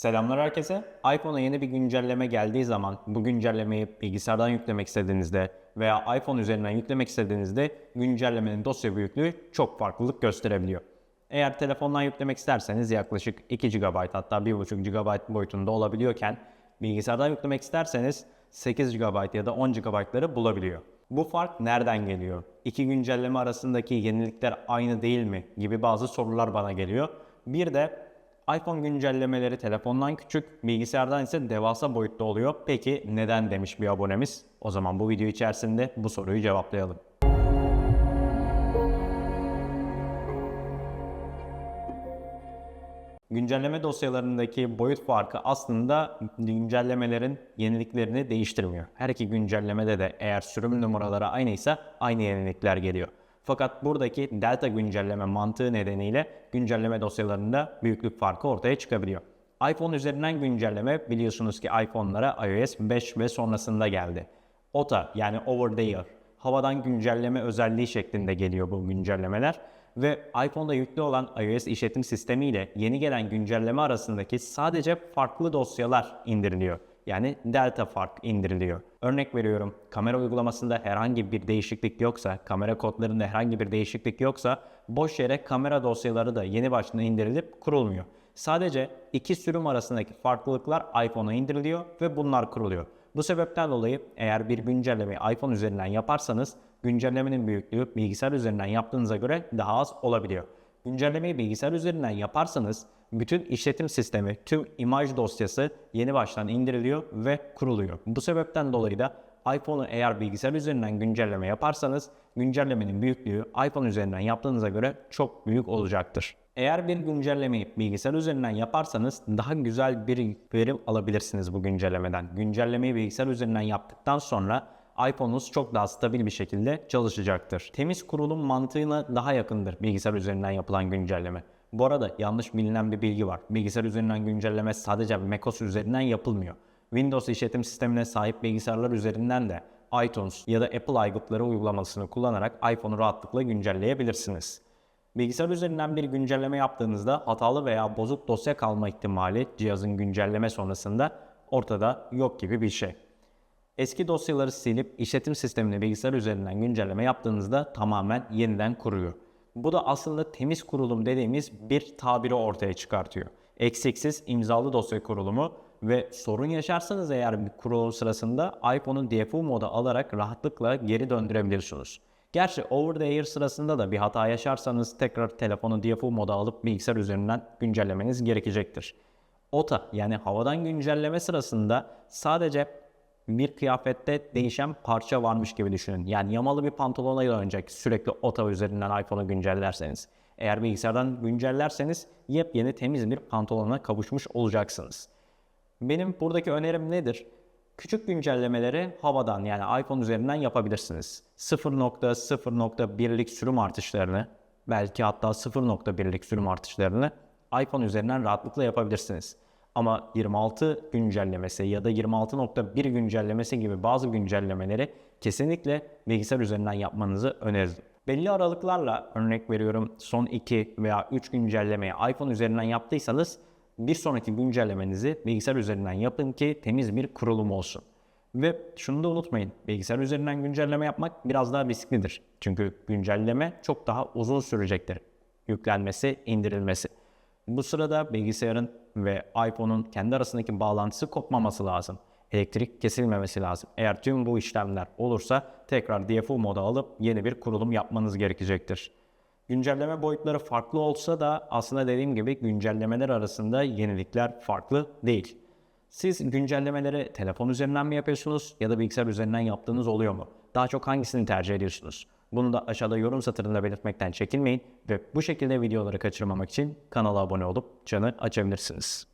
Selamlar herkese. iPhone'a yeni bir güncelleme geldiği zaman bu güncellemeyi bilgisayardan yüklemek istediğinizde veya iPhone üzerinden yüklemek istediğinizde güncellemenin dosya büyüklüğü çok farklılık gösterebiliyor. Eğer telefondan yüklemek isterseniz yaklaşık 2 GB hatta 1.5 GB boyutunda olabiliyorken bilgisayardan yüklemek isterseniz 8 GB ya da 10 GB'ları bulabiliyor. Bu fark nereden geliyor? İki güncelleme arasındaki yenilikler aynı değil mi gibi bazı sorular bana geliyor. Bir de iPhone güncellemeleri telefondan küçük, bilgisayardan ise devasa boyutta oluyor. Peki neden demiş bir abonemiz? O zaman bu video içerisinde bu soruyu cevaplayalım. Güncelleme dosyalarındaki boyut farkı aslında güncellemelerin yeniliklerini değiştirmiyor. Her iki güncellemede de eğer sürüm numaraları aynıysa aynı yenilikler geliyor. Fakat buradaki delta güncelleme mantığı nedeniyle güncelleme dosyalarında büyüklük farkı ortaya çıkabiliyor. iPhone üzerinden güncelleme biliyorsunuz ki iPhone'lara iOS 5 ve sonrasında geldi. OTA yani over the air havadan güncelleme özelliği şeklinde geliyor bu güncellemeler ve iPhone'da yüklü olan iOS işletim sistemi ile yeni gelen güncelleme arasındaki sadece farklı dosyalar indiriliyor. Yani delta fark indiriliyor. Örnek veriyorum kamera uygulamasında herhangi bir değişiklik yoksa, kamera kodlarında herhangi bir değişiklik yoksa boş yere kamera dosyaları da yeni baştan indirilip kurulmuyor. Sadece iki sürüm arasındaki farklılıklar iPhone'a indiriliyor ve bunlar kuruluyor. Bu sebepten dolayı eğer bir güncellemeyi iPhone üzerinden yaparsanız güncellemenin büyüklüğü bilgisayar üzerinden yaptığınıza göre daha az olabiliyor. Güncellemeyi bilgisayar üzerinden yaparsanız bütün işletim sistemi, tüm imaj dosyası yeni baştan indiriliyor ve kuruluyor. Bu sebepten dolayı da iPhone'u eğer bilgisayar üzerinden güncelleme yaparsanız güncellemenin büyüklüğü iPhone üzerinden yaptığınıza göre çok büyük olacaktır. Eğer bir güncellemeyi bilgisayar üzerinden yaparsanız daha güzel bir verim alabilirsiniz bu güncellemeden. Güncellemeyi bilgisayar üzerinden yaptıktan sonra iPhone'unuz çok daha stabil bir şekilde çalışacaktır. Temiz kurulum mantığına daha yakındır bilgisayar üzerinden yapılan güncelleme. Bu arada yanlış bilinen bir bilgi var. Bilgisayar üzerinden güncelleme sadece macOS üzerinden yapılmıyor. Windows işletim sistemine sahip bilgisayarlar üzerinden de iTunes ya da Apple aygıtları uygulamasını kullanarak iPhone'u rahatlıkla güncelleyebilirsiniz. Bilgisayar üzerinden bir güncelleme yaptığınızda hatalı veya bozuk dosya kalma ihtimali cihazın güncelleme sonrasında ortada yok gibi bir şey. Eski dosyaları silip işletim sistemini bilgisayar üzerinden güncelleme yaptığınızda tamamen yeniden kuruyor. Bu da aslında temiz kurulum dediğimiz bir tabiri ortaya çıkartıyor. Eksiksiz imzalı dosya kurulumu ve sorun yaşarsanız eğer bir kurulum sırasında iPhone'u DFU moda alarak rahatlıkla geri döndürebilirsiniz. Gerçi over the air sırasında da bir hata yaşarsanız tekrar telefonu DFU moda alıp bilgisayar üzerinden güncellemeniz gerekecektir. OTA yani havadan güncelleme sırasında sadece bir kıyafette değişen parça varmış gibi düşünün. Yani yamalı bir pantolona dönecek sürekli OTA üzerinden iPhone'u güncellerseniz. Eğer bilgisayardan güncellerseniz yepyeni temiz bir pantolona kavuşmuş olacaksınız. Benim buradaki önerim nedir? Küçük güncellemeleri havadan yani iPhone üzerinden yapabilirsiniz. 0.0.1'lik sürüm artışlarını belki hatta 0.1'lik sürüm artışlarını iPhone üzerinden rahatlıkla yapabilirsiniz. Ama 26 güncellemesi ya da 26.1 güncellemesi gibi bazı güncellemeleri kesinlikle bilgisayar üzerinden yapmanızı öneririm. Belli aralıklarla örnek veriyorum son 2 veya 3 güncellemeyi iPhone üzerinden yaptıysanız bir sonraki güncellemenizi bilgisayar üzerinden yapın ki temiz bir kurulum olsun. Ve şunu da unutmayın, bilgisayar üzerinden güncelleme yapmak biraz daha risklidir. Çünkü güncelleme çok daha uzun sürecektir. Yüklenmesi, indirilmesi. Bu sırada bilgisayarın ve iPhone'un kendi arasındaki bağlantısı kopmaması lazım. Elektrik kesilmemesi lazım. Eğer tüm bu işlemler olursa tekrar DFU moda alıp yeni bir kurulum yapmanız gerekecektir. Güncelleme boyutları farklı olsa da aslında dediğim gibi güncellemeler arasında yenilikler farklı değil. Siz güncellemeleri telefon üzerinden mi yapıyorsunuz ya da bilgisayar üzerinden yaptığınız oluyor mu? Daha çok hangisini tercih ediyorsunuz? Bunu da aşağıda yorum satırında belirtmekten çekinmeyin ve bu şekilde videoları kaçırmamak için kanala abone olup çanı açabilirsiniz.